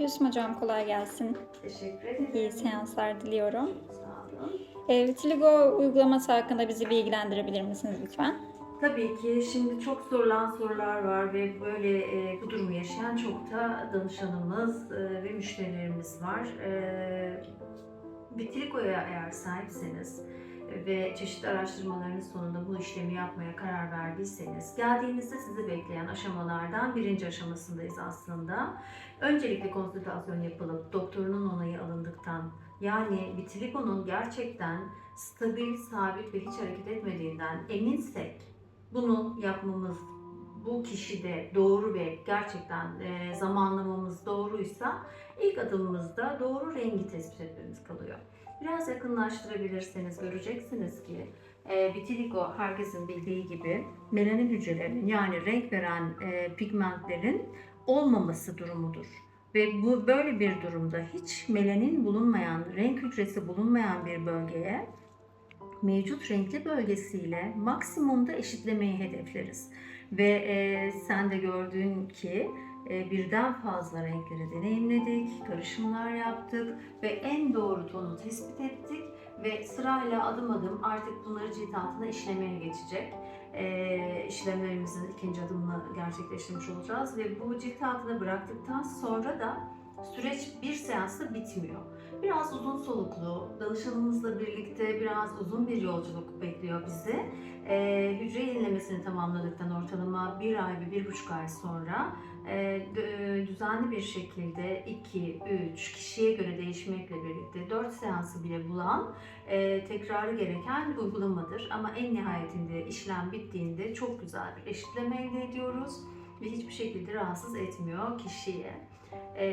Gülsüm Hocam kolay gelsin. Teşekkür ederim. İyi seanslar diliyorum. Sağ olun. E, Vitiligo uygulaması hakkında bizi bilgilendirebilir misiniz lütfen? Tabii ki şimdi çok sorulan sorular var ve böyle e, bu durumu yaşayan çok da danışanımız e, ve müşterilerimiz var. E, Vitiligo'ya eğer sahipseniz ve çeşitli araştırmaların sonunda bu işlemi yapmaya karar verdiyseniz geldiğinizde sizi bekleyen aşamalardan birinci aşamasındayız aslında. Öncelikle konsültasyon yapılıp doktorunun onayı alındıktan yani vitiligo'nun gerçekten stabil, sabit ve hiç hareket etmediğinden eminsek bunu yapmamız bu kişide doğru ve gerçekten e, zamanlamamız doğruysa ilk adımımızda doğru rengi tespit etmemiz kalıyor. Biraz yakınlaştırabilirseniz göreceksiniz ki e, vitiligo herkesin bildiği gibi melanin hücrelerinin yani renk veren e, pigmentlerin olmaması durumudur. Ve bu böyle bir durumda hiç melanin bulunmayan, renk hücresi bulunmayan bir bölgeye mevcut renkli bölgesiyle maksimumda eşitlemeyi hedefleriz. Ve e, sen de gördüğün ki birden fazla renkleri deneyimledik, karışımlar yaptık ve en doğru tonu tespit ettik ve sırayla adım adım artık bunları cilt altına işlemeye geçecek. E, işlemlerimizin ikinci adımını gerçekleştirmiş olacağız ve bu cilt altına bıraktıktan sonra da süreç bir seansla bitmiyor. Biraz uzun soluklu, danışanımızla birlikte biraz uzun bir yolculuk bekliyor bizi. Ee, hücre yenilemesini tamamladıktan ortalama bir ay ve bir buçuk ay sonra e, dü- düzenli bir şekilde 2, 3 kişiye göre değişmekle birlikte 4 seansı bile bulan e, tekrarı gereken uygulamadır. Ama en nihayetinde işlem bittiğinde çok güzel bir eşitleme elde ediyoruz ve hiçbir şekilde rahatsız etmiyor kişiye. Ee,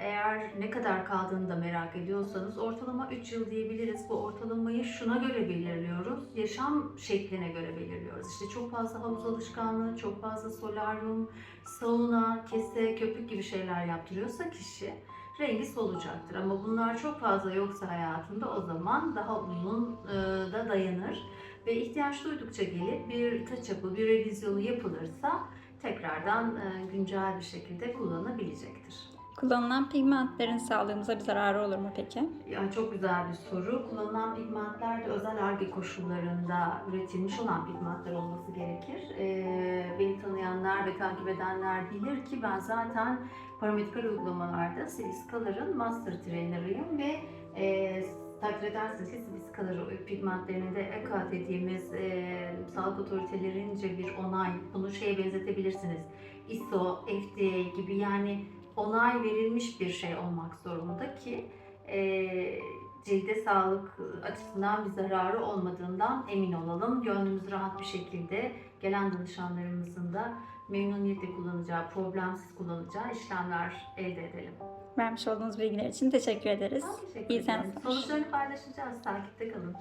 eğer ne kadar kaldığını da merak ediyorsanız ortalama 3 yıl diyebiliriz. Bu ortalamayı şuna göre belirliyoruz. Yaşam şekline göre belirliyoruz. İşte çok fazla havuz alışkanlığı, çok fazla solaryum, sauna, kese, köpük gibi şeyler yaptırıyorsa kişi rengi solacaktır. Ama bunlar çok fazla yoksa hayatında o zaman daha uzun e, da dayanır. Ve ihtiyaç duydukça gelip bir touch-up'ı, bir revizyonu yapılırsa tekrardan e, güncel bir şekilde kullanabilecektir. Kullanılan pigmentlerin sağlığımıza bir zararı olur mu peki? Yani çok güzel bir soru. Kullanılan pigmentler de özel arge koşullarında üretilmiş olan pigmentler olması gerekir. Ee, beni tanıyanlar ve takip edenler bilir ki ben zaten paramedikal uygulamalarda Silis Color'ın master trainer'ıyım ve e, takdir edersiniz ki Silis Color pigmentlerine de ECA dediğimiz e, sağlık otoritelerince bir onay, bunu şeye benzetebilirsiniz. ISO, FDA gibi yani onay verilmiş bir şey olmak zorunda ki e, cilde sağlık açısından bir zararı olmadığından emin olalım. Gönlümüz rahat bir şekilde gelen danışanlarımızın da memnuniyetle kullanacağı, problemsiz kullanacağı işlemler elde edelim. Vermiş olduğunuz bilgiler için teşekkür ederiz. Teşekkür İyi ederim. Sonuçlarını paylaşacağız. Takipte kalın.